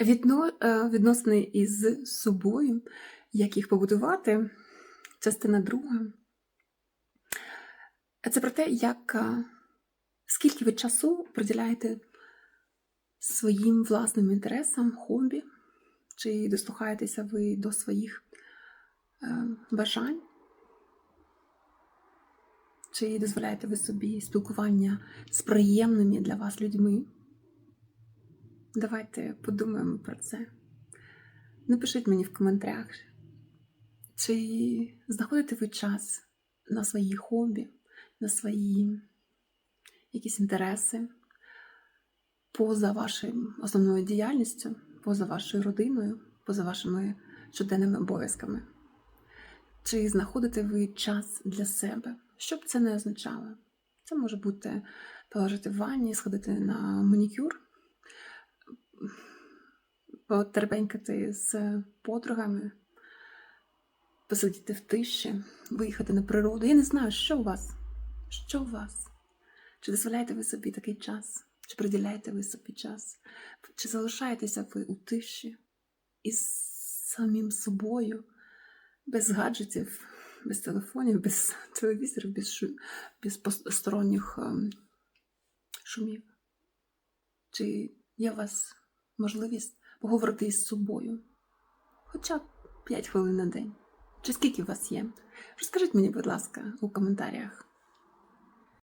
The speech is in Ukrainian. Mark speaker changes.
Speaker 1: Відно, е, відносини із собою, як їх побудувати, частина друга. Це про те, як е, скільки ви часу приділяєте своїм власним інтересам, хобі, чи дослухаєтеся ви до своїх е, бажань, чи дозволяєте ви собі спілкування з приємними для вас людьми. Давайте подумаємо про це. Напишіть мені в коментарях, чи знаходите ви час на свої хобі, на свої якісь інтереси поза вашою основною діяльністю, поза вашою родиною, поза вашими щоденними обов'язками. Чи знаходите ви час для себе? Що б це не означало? Це може бути положити в ванні, сходити на манікюр, потерпенькати з подругами, посидіти в тиші, виїхати на природу. Я не знаю, що у вас? Що у вас? Чи дозволяєте ви собі такий час? Чи приділяєте ви собі час? Чи залишаєтеся ви у тиші із самим собою, без гаджетів, без телефонів, без телевізорів, без, шу... без посторонніх ем, шумів? Чи є у вас можливість поговорити із собою? Хоча б 5 хвилин на день. Чи скільки у вас є? Розкажіть мені, будь ласка, у коментарях.